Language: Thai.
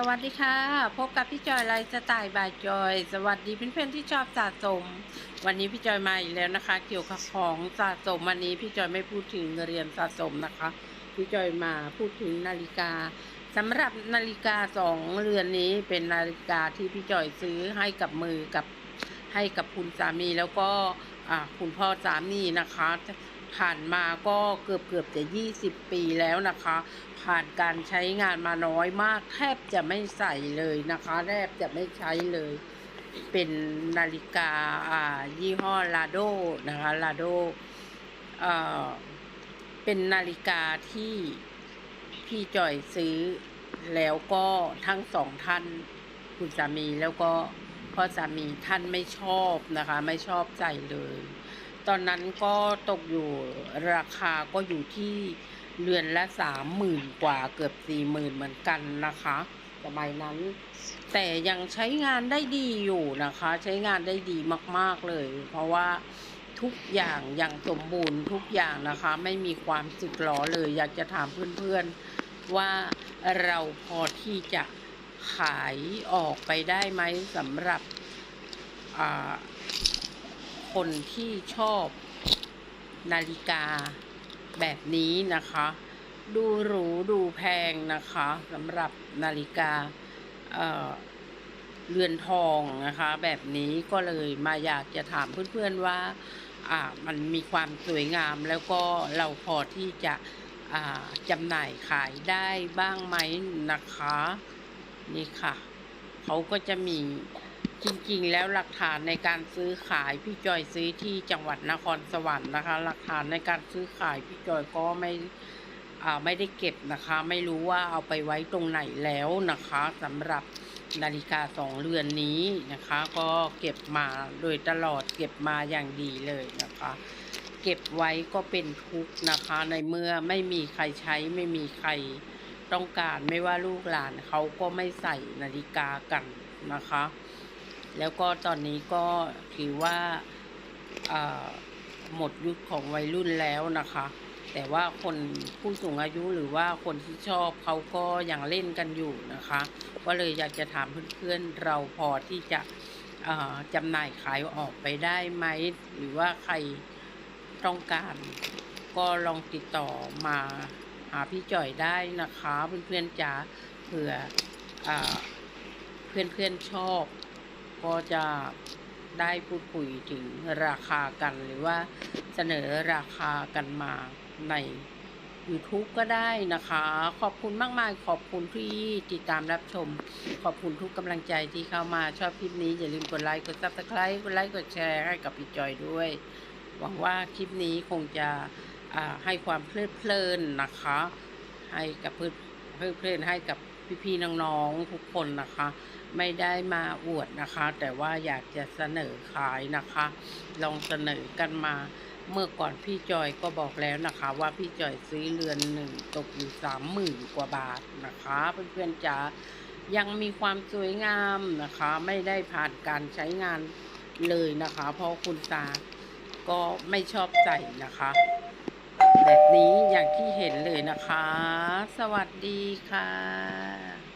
สวัสดีค่ะ พบกับพี่จอยไลฟ์สไตล์บายจอย สวัสดีเพื่อนๆที่ชอบสะสม วันนี้พี่จอยมาอีกแล้วนะคะ เกี่ยวกับของสะสมวันนี้พี่จอยไม่พูดถึงเรียนสะสมนะคะ พี่จอยมาพูดถึงนาฬิกาสำหรับนาฬิกาสองเรือนนี้เป็นนาฬิกาที่พี่จอยซื้อให้กับมือกับให้กับคุณสามีแล้วก็คุณพ่อสามีนะคะ ผ่านมาก็เกือบเกือบจะ 20 ปีแล้วนะคะ ผ่านการใช้งานมาน้อยมาก แทบจะไม่ใส่เลยนะคะแทบจะไม่ใช้เลย เป็นนาฬิกาอ่ายี่ห้อลาโดนะคะลาโดเอ่อเป็นนาฬิกาที่พี่จ่อยซื้อแล้วก็ทั้งสองท่านคุณสามีแล้วก็พ่อสามีท่านไม่ชอบนะคะ ไม่ชอบใส่เลย ตอนนั้นก็ตกอยู่ราคาก็อยู่ที่เรือนละสามหมื่นกว่าเกือบสี่หมื่นเหมือนกันนะคะสมัยนั้น แต่ยังใช้งานได้ดีอยู่นะคะ ใช้งานได้ดีมากๆเลย เพราะว่าทุกอย่างอยังสมบูรณ์ทุกอย่างนะคะ ไม่มีความสึกหรอเลย อยากจะถามเพื่อนๆว่าเราพอที่จะขายออกไปได้ไหมสำหรับอ่า คนที่ชอบนาฬิกาแบบนี้นะคะ ดูหรูดูแพงนะคะสำหรับนาฬิกาเเรือนทองนะคะ แบบนี้ก็เลยมาอยากจะถามเพื่อนๆว่าอ่ามันมีความสวยงามแล้วก็เราพอที่จะอ่าจำหน่ายขายได้บ้างไหมนะคะ นี่ค่ะ เขาก็จะมี จริงๆ แล้วหลักฐานในการซื้อขายพี่จอยซื้อที่จังหวัดนครสวรรค์นะคะ หลักฐานในการซื้อขายพี่จอยก็ไม่อ่าไม่ได้เก็บนะคะ ไม่รู้ว่าเอาไปไว้ตรงไหนแล้วนะคะสำหรับนาฬิกาสองเรือนนี้นะคะ ก็เก็บมาโดยตลอดเก็บมาอย่างดีเลยนะคะ เก็บไว้ก็เป็นทุกข์นะคะในเมื่อไม่มีใครใช้ไม่มีใครต้องการไม่ว่าลูกหลานเขาก็ไม่ใส่นาฬิกากันนะคะ แล้วก็ตอนนี้ก็ถือว่าหมดยุคของวัยรุ่นแล้วนะคะ แต่ว่าคนผู้สูงอายุหรือว่าคนที่ชอบเขาก็ยังเล่นกันอยู่นะคะ ก็เลยอยากจะถามเพื่อนๆเราพอที่จะจำหน่ายขายออกไปได้ไหม หรือว่าใครต้องการก็ลองติดต่อมาหาพี่จ่อยได้นะคะ เพื่อนๆจ๋าเผื่ออเพื่อนๆชอบ ก็จะได้พูดคุยถึงราคากันหรือว่าเสนอราคากันมาใน YouTube ก็ได้นะคะ ขอบคุณมากมายขอบคุณที่ติดตามรับชม ขอบคุณทุกกำลังใจที่เข้ามาชอบคลิปนี้ อย่าลืมกดไลค์กด subscribe กดไลค์กดแชร์ให้กับพี่จอยด้วย หวังว่าคลิปนี้คงจะให้ความเพลิดเพลินนะคะ ให้กับเพื่อนเพลิดเพลินให้กับ พี่ๆน้องๆทุกคนนะคะ ไม่ได้มาอวดนะคะ แต่ว่าอยากจะเสนอขายนะคะ ลองเสนอกันมา เมื่อก่อนพี่จอยก็บอกแล้วนะคะ ว่าพี่จอยซื้อเรือนหนึ่งตกอยู่สามหมื่นกว่าบาทนะคะเพื่อนๆจ๋ายังมีความสวยงามนะคะ ไม่ได้ผ่านการใช้งานเลยนะคะ เพราะคุณตาก็ไม่ชอบใส่นะคะ แบบนี้อย่างที่เห็นเลยนะคะ สวัสดีค่ะ